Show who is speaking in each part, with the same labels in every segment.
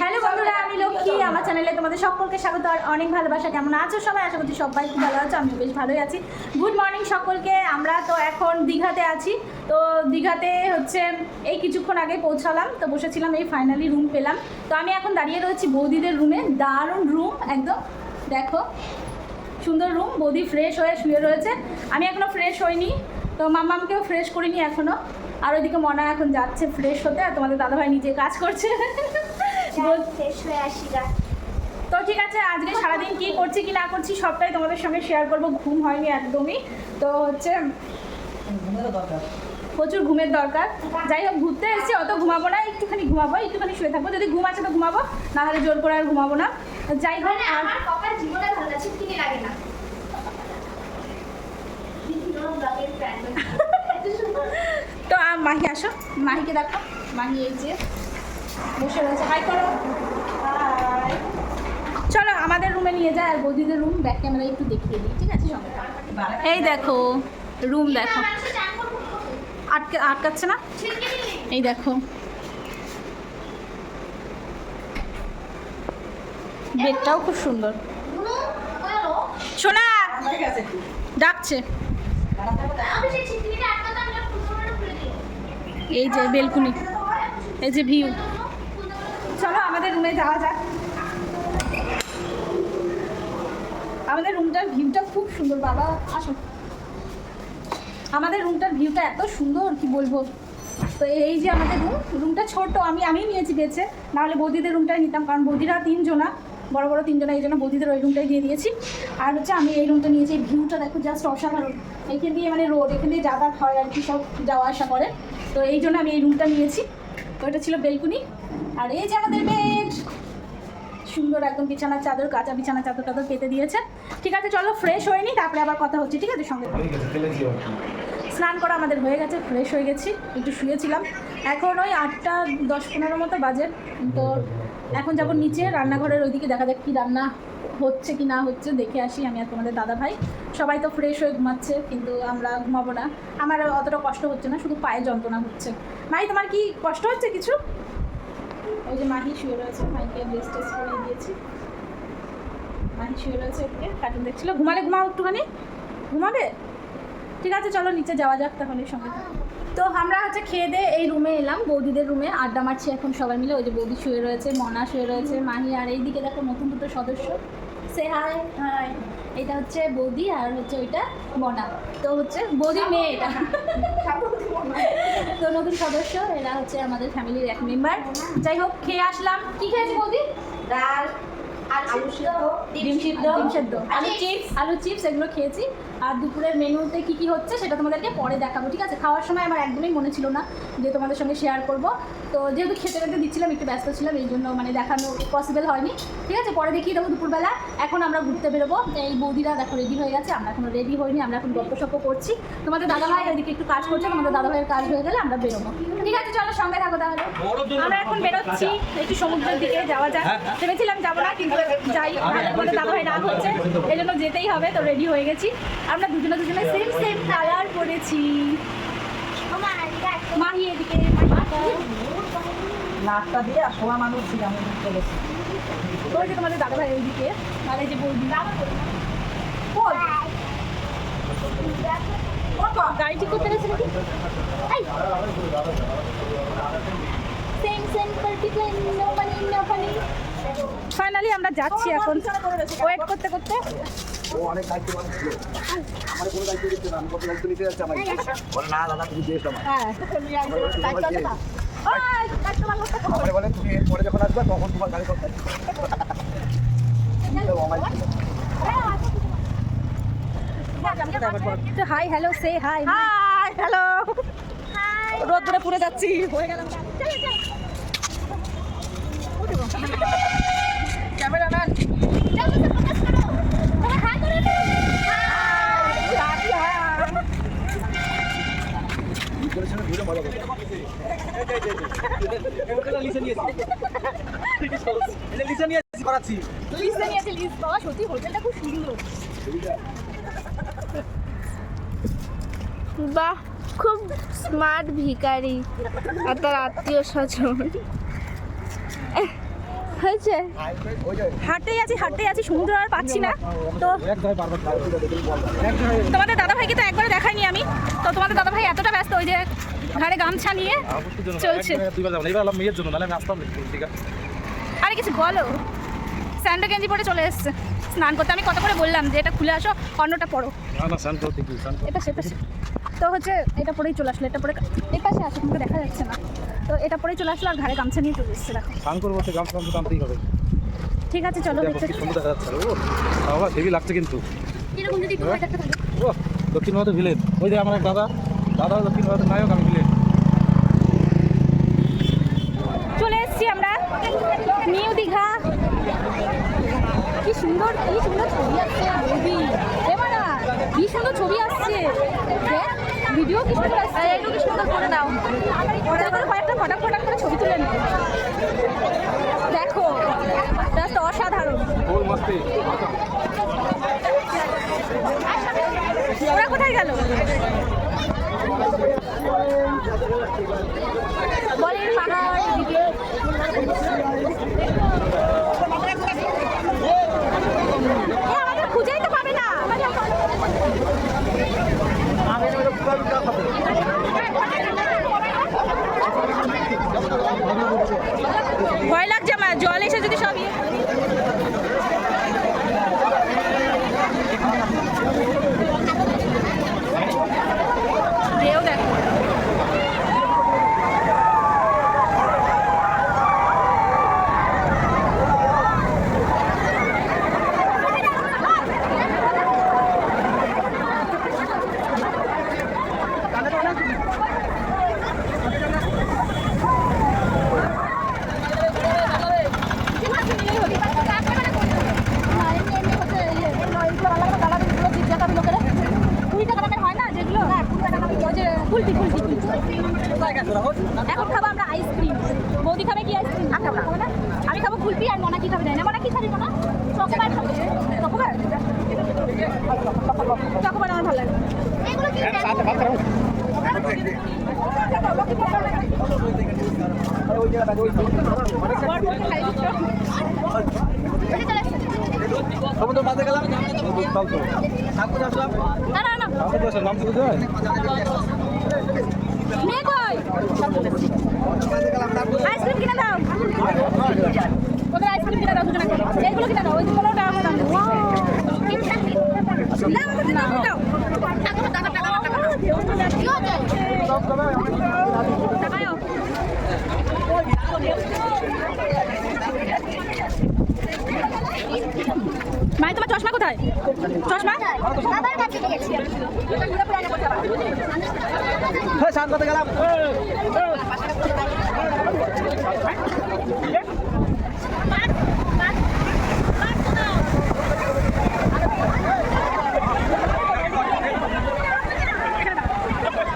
Speaker 1: Hello বন্ধুরা, আমি লক্ষ্মী। আমার চ্যানেলে তোমাদের সকলকে স্বাগত আর অনেক ভালোবাসা। কেমন আছো সবাই? আশা করছি সবাই খুব ভালো আছো আমি বেশ ভালোই আছি। গুড মর্নিং সকলকে। আমরা তো এখন দীঘাতে আছি। তো দীঘাতে হচ্ছে এই কিছুক্ষণ আগে পৌঁছালাম। তো বসেছিলাম, এই ফাইনালি রুম পেলাম। তো আমি এখন দাঁড়িয়ে রয়েছি বৌদিদের রুমে দারুণ রুম একদম। দেখো, সুন্দর রুম বৌদি ফ্রেশ হয়ে শুয়ে রয়েছে। আমি এখনও ফ্রেশ হইনি। তো মাম্মামকেও ফ্রেশ করিনি এখনও আর ওইদিকে মনা এখন যাচ্ছে ফ্রেশ হতে। আর তোমাদের দাদাভাই নিজে কাজ করছে।
Speaker 2: ফ্রেশ হয়ে আসি গা।
Speaker 1: তো ঠিক আছে আজকে সারাদিন কি করছি কি না করছি সবটাই তোমাদের সঙ্গে শেয়ার করব। ঘুম হয়নি একদমই। তো হচ্ছে প্রচুর ঘুমের দরকার। যাই হোক ঘুরতে এসেছি অত ঘুমাবো না একটুখানি ঘুমাবো একটুখানি শুয়ে থাকব। যদি ঘুম আছে তো ঘুমাবো না হলে জোর করে আর ঘুমাবো না। যাই হোক
Speaker 2: মানে আমার কপাল জীবনে ভালো আছে কিনে লাগে না।
Speaker 1: তো মাহি আসো। মাহিকে দেখো। মাহি এই যে চলো, আমাদের রুমে নিয়ে যায় আর বৌদিদের রুম ব্যাক ক্যামেরা একটু দেখিয়ে দিই, ঠিক আছে এই দেখো রুম দেখো। আটকে, আটকাচ্ছে না? এই দেখো। বেডটাও খুব সুন্দর। সোনা, ডাকছে। এই যে বেলকুনি এই যে ভিউ আমাদের রুমে যাওয়া যাক। আমাদের রুমটার ভিউটা খুব সুন্দর, বাবা, আসো। আমাদের রুমটার ভিউটা এত সুন্দর, কি বলব? তো এই যে আমাদের রুম, রুমটা ছোট আমি আমি নিয়েছি বেছে। নাহলে বৌদিদের রুমটাই নিতাম, কারণ বৌদিরা তিনজনা, বড় বড় তিনজনা, এই জন্য বৌদিদের ওই রুমটাই দিয়ে দিয়েছি। আর হচ্ছে আমি এই রুমটা নিয়েছি, এই ভিউটা দেখো জাস্ট অসাধারণ। এখান দিয়ে মানে রোড, এখান দিয়ে যাতায়াত হয় আর কি, সব যাওয়া আসা করে। তো এই জন্য আমি এই রুমটা নিয়েছি। তো এটা ছিল? বেলকুনি? আর এই যে আমাদের বেড সুন্দর একদম বিছানার চাদর কাঁচা বিছানার চাদর টাদর পেতে দিয়েছে ঠিক আছে চলো ফ্রেশ হয়ে নি তারপরে আবার কথা হচ্ছে ঠিক আছে? সঙ্গে স্নান করা আমাদের হয়ে গেছে ফ্রেশ হয়ে গেছি একটু শুয়েছিলাম। এখন ওই আটটা দশ পনেরো মতো বাজে। তো এখন যাব নিচে রান্নাঘরের ওইদিকে দেখা যাক কি রান্না হচ্ছে কি না হচ্ছে দেখে আসি, আমি আর তোমাদের দাদা ভাই সবাই তো ফ্রেশ হয়ে ঘুমাচ্ছে, কিন্তু আমরা ঘুমাবো না। আমার অতটা কষ্ট হচ্ছে না, শুধু পায়ে যন্ত্রণা হচ্ছে। মাই তোমার কি কষ্ট হচ্ছে কিছু? ওই যে মাহি শুয়ে রয়েছে মাইকে ড্রেস টেস করে দিয়েছি। মাহি শুয়ে রয়েছে ওদিকে কার্টুন দেখছিল। ঘুমালে ঘুমাও একটুখানি। ঘুমাবে? ঠিক আছে, চলো নিচে যাওয়া যাক তাহলে সঙ্গে তো আমরা হচ্ছে খেয়ে দিয়ে এই রুমে এলাম, বৌদিদের রুমে আড্ডা মারছি এখন সবাই মিলে, ওই যে বৌদি শুয়ে রয়েছে, মনা শুয়ে রয়েছে, মাহি আর এইদিকে দেখো নতুন দুটো সদস্য। সে হাই হাই এটা হচ্ছে বৌদি আর হচ্ছে ওইটা মনা। তো হচ্ছে বৌদি মেয়ে এটা। তো নতুন সদস্য এরা হচ্ছে আমাদের ফ্যামিলির এক মেম্বার যাই হোক খেয়ে আসলাম। কি খেয়েছি বৌদি?
Speaker 2: ডাল আলু সিদ্ধ
Speaker 1: ডিম সিদ্ধ। ডিম সেদ্ধ। আলু চিপস আলু চিপস এগুলো খেয়েছি। আর দুপুরের মেনুতে কি কি হচ্ছে সেটা তোমাদেরকে পরে দেখাবো ঠিক আছে? খাওয়ার সময় আমার একদমই মনে ছিল না যে তোমাদের সঙ্গে শেয়ার করব। তো যেহেতু খেতে খেতে দিচ্ছিলাম একটু ব্যস্ত ছিলাম এই জন্য মানে দেখানো পসিবল হয়নি। ঠিক আছে? পরে দেখিয়ে দেবো দুপুরবেলা। এখন আমরা ঘুরতে বেরোবো। এই বৌদিরা দেখো রেডি হয়ে গেছে আমরা এখনও রেডি হইনি আমরা এখন গল্প সপ্প করছি। তোমাদের দাদা ভাই ওইদিকে একটু কাজ করছে তোমাদের দাদা ভাইয়ের কাজ হয়ে গেলে আমরা বেরোবো। ঠিক আছে? চলো সঙ্গে থাকো তাহলে। আমরা এখন বেরোচ্ছি। একটু সমুদ্রের দিকে যাওয়া যাক। ভেবেছিলাম যাব না কিন্তু যাই নাহলে তোমাদের দাদা ভাই রাগ হচ্ছে। এই জন্য যেতেই হবে তো রেডি হয়ে গেছি। আমরা দুজনে দুজনে সেম সেম কালার পরেছি। মাহি এদিকে
Speaker 3: নাকটা দিয়ে আর সোয়া মানুষ ছিলাম ওই দিক চলেছি
Speaker 1: ওই যে তোমাদের দাদা ভাই ওইদিকে আর এই যে বৌদি। গাড়ি ঠিক করতে গেছে নাকি?
Speaker 2: Same same particular no money no
Speaker 1: finally আমরা যাচ্ছি এখন। ওয়েট করতে করতে।
Speaker 4: ও অনেক দায়িত্ব মানুষ ছিল আমার কোনো দায়িত্ব দিচ্ছে না আমি কত দায়িত্ব নিতে যাচ্ছি আমাকে বলে না দাদা তুমি দিয়ে আমার
Speaker 1: হ্যাঁ।
Speaker 4: আমারে বলে তুমি পরে যখন আসবে তখন তোমার গাড়ি করতে
Speaker 1: হাই হ্যালো সে হাই হাই হ্যালো রোদ ধরে পুড়ে যাচ্ছি। হয়ে গেলাম ক্যামেরাম্যান
Speaker 4: বিদ্যালয়ের সঙ্গে ঘুরে মজা করতে করাচ্ছি
Speaker 1: লিস্টে নিয়েছি লিস্ট বাবা সত্যি হোটেলটা খুব সুন্দর।
Speaker 5: বাহ খুব স্মার্ট ভিখারি আর তার আত্মীয় স্বজন।
Speaker 1: হয়েছে? হাঁটতেই আছি হাঁটতেই আছি সমুদ্র আর পাচ্ছি না। তো তোমাদের দাদা ভাইকে তো একবারে দেখাইনি আমি। তো তোমাদের দাদা ভাই এতটা ব্যস্ত ওই যে ঘাড়ে গামছা নিয়ে চলছে।
Speaker 5: আছে?
Speaker 1: আরে কিছু বলো। স্যান্ডো গেঞ্জি পরে চলে এসছে স্নান করতে। আমি কত করে বললাম যে এটা খুলে আসো অন্যটা পরো।
Speaker 5: শান্ত
Speaker 1: এটা সেটা তো হচ্ছে এটা পরেই চলে আসলো এটা পরে এই পাশে আসে তোমাকে দেখা যাচ্ছে না। তো এটা পরেই চলে আসলো আর ঘাড়ে গামছা নিয়ে চলে এসছে দেখো।
Speaker 5: স্নান করব সে গাম স্নান টানতেই হবে।
Speaker 1: ঠিক আছে চলো
Speaker 5: বাবা হেভি লাগছে কিন্তু।
Speaker 1: এরকম যদি
Speaker 5: ও দক্ষিণ ভারতের ভিলেন। ওই যে আমার এক দাদা দাদা দক্ষিণ ভারতের নায়ক আমি ভিলেন।
Speaker 1: চলে এসেছি আমরা নিউ দীঘা। সুন্দর কি সুন্দর ছবি আসছে বৌদি এবার না কি সুন্দর ছবি আসছে। দেখ, ভিডিও কি সুন্দর আসছে। একটু কি সুন্দর করে দাও কয়েকটা ফটাক ফটাক করে ছবি তুলে নাও। দেখো জাস্ট অসাধারণ। ওরা কোথায় গেল? বলেন পাহাড় কোথায়? চশমা?
Speaker 2: বাবার কাছে গেছি।
Speaker 4: হ্যাঁ শান্ত গেলাম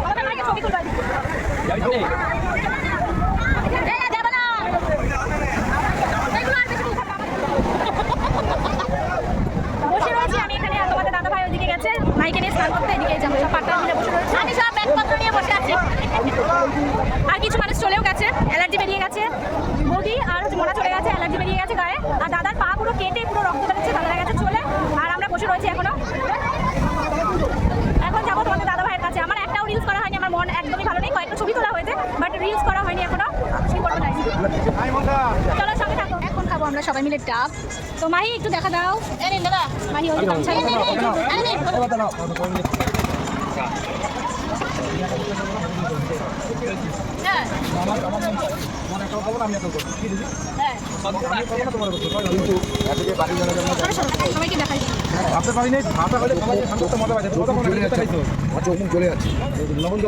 Speaker 1: আমাদের মাইকে ছবি তুলবা এই, আর যাবে না। এগুলো আর বেশি উঠাবো না। বসে রয়েছি আমি এখানে আর তোমাদের দাদা ভাই ওদিকে গেছে ভাইকে নিয়ে স্নান করতে এদিকে যাব সব পাট্টা মিলে বসে রয়েছে আমি সব ব্যাগপত্র নিয়ে বসে আছি আর কিছু মানুষ চলেও গেছে অ্যালার্জি বেরিয়ে গেছে। বৌদি আর হচ্ছে মোনা চলে গেছে অ্যালার্জি বেরিয়ে গেছে গায়ে। আর দাদার পা পুরো কেটে পুরো রক্ত বেরোচ্ছে দাদারা গেছে চলে। আর আমরা বসে রয়েছি এখনও। এখন যাব তোমাদের দাদা ভাইয়ের কাছে। আমার একটাও রিলস করা হয়নি আমার মন একদমই ভালো নেই। কয়েকটা ছবি তোলা হয়েছে বাট রিলস করা হয়নি এখনও। কি করব তাই চলো সঙ্গে থাকো। এখন খাব আমরা সবাই মিলে ডাব। তো মাহি একটু দেখা দাও। দাদা। মাহি ওই
Speaker 4: এদিকে বাড়ি
Speaker 1: চলো, চলো,
Speaker 5: নাই ভাতা হলে
Speaker 4: চোখ মুখ জ্বলে যাচ্ছে
Speaker 5: লবণ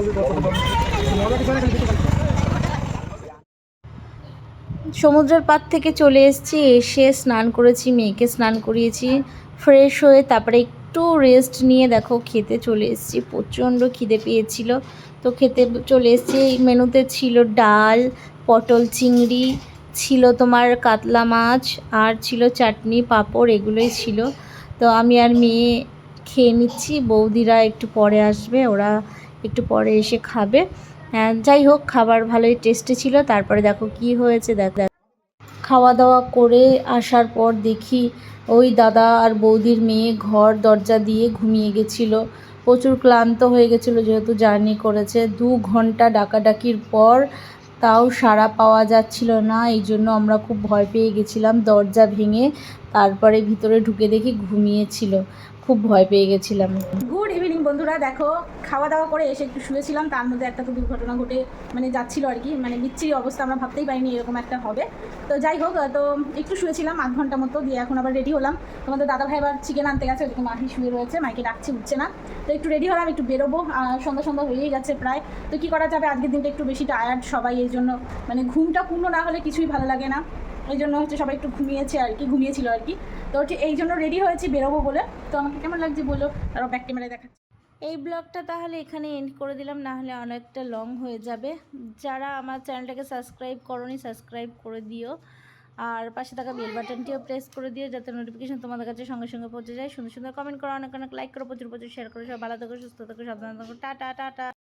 Speaker 6: সমুদ্রের পাড় থেকে চলে এসেছি এসে স্নান করেছি মেয়েকে স্নান করিয়েছি ফ্রেশ হয়ে তারপরে একটু রেস্ট নিয়ে দেখো খেতে চলে এসেছি প্রচণ্ড খিদে পেয়েছিল। তো খেতে চলে এসেছি মেনুতে ছিল ডাল পটল চিংড়ি ছিল তোমার কাতলা মাছ আর ছিল চাটনি পাঁপড় এগুলোই ছিল। তো আমি আর মেয়ে খেয়ে নিচ্ছি বৌদিরা একটু পরে আসবে ওরা একটু পরে এসে খাবে। হ্যাঁ, যাই হোক খাবার ভালোই টেস্টি ছিল তারপরে দেখো কি হয়েছে দেখ দেখ খাওয়া দাওয়া করে আসার পর দেখি ওই দাদা আর বৌদির মেয়ে ঘর দরজা দিয়ে ঘুমিয়ে গেছিল। প্রচুর ক্লান্ত হয়ে গেছিল যেহেতু জার্নি করেছে। দু ঘণ্টা ডাকাডাকির পর তাও সাড়া পাওয়া যাচ্ছিল না, এই জন্য আমরা খুব ভয় পেয়ে গেছিলাম দরজা ভেঙে। তারপরে ভিতরে ঢুকে দেখি ঘুমিয়েছিল। খুব ভয় পেয়ে গেছিলাম।
Speaker 1: গুড ইভিনিং বন্ধুরা, দেখো খাওয়া দাওয়া করে এসে একটু শুয়েছিলাম, তার মধ্যে একটা তো দুর্ঘটনা ঘটে মানে যাচ্ছিল আর কি মানে বিচ্ছিরি অবস্থা, আমরা ভাবতেই পারিনি এরকম একটা হবে। তো যাই হোক, তো একটু শুয়েছিলাম আধ ঘণ্টা মতো, দিয়ে এখন আবার রেডি হলাম। তোমাদের দাদা ভাই আবার চিকেন আনতে গেছে, ওদিকে মাহি শুয়ে রয়েছে, মাইকে ডাকছে, উঠছে না। তো একটু রেডি হলাম, একটু বেরোবো সন্ধ্যা সন্ধ্যা হয়েই গেছে প্রায়। তো কী করা যাবে, আজকের দিনটা একটু বেশি টায়ার্ড সবাই, এই জন্য মানে ঘুমটা পূর্ণ না হলে কিছুই ভালো লাগে না। এই জন্য হচ্ছে সবাই একটু ঘুমিয়েছে আর কি, ঘুমিয়েছিল আর কি। তো এই জন্য রেডি হয়েছি, বেরোবো বলে। তো আমাকে কেমন লাগছে বলো? আরও ব্যাক ক্যামেরায় দেখাচ্ছি।
Speaker 6: এই ব্লগটা তাহলে এখানে এন্ড করে দিলাম, না হলে অনেকটা লং হয়ে যাবে। যারা আমার চ্যানেলটাকে সাবস্ক্রাইব করনি সাবস্ক্রাইব করে দিও। আর পাশে থাকা বেল বাটনটিও প্রেস করে দিও, যাতে নোটিফিকেশন তোমাদের কাছে সঙ্গে সঙ্গে পৌঁছে যায়। সুন্দর সুন্দর কমেন্ট করো, অনেক অনেক লাইক করো, প্রচুর প্রচুর শেয়ার করো সব ভালো থাকো, সুস্থ থাকো, সাবধান থাকো। Tata tata.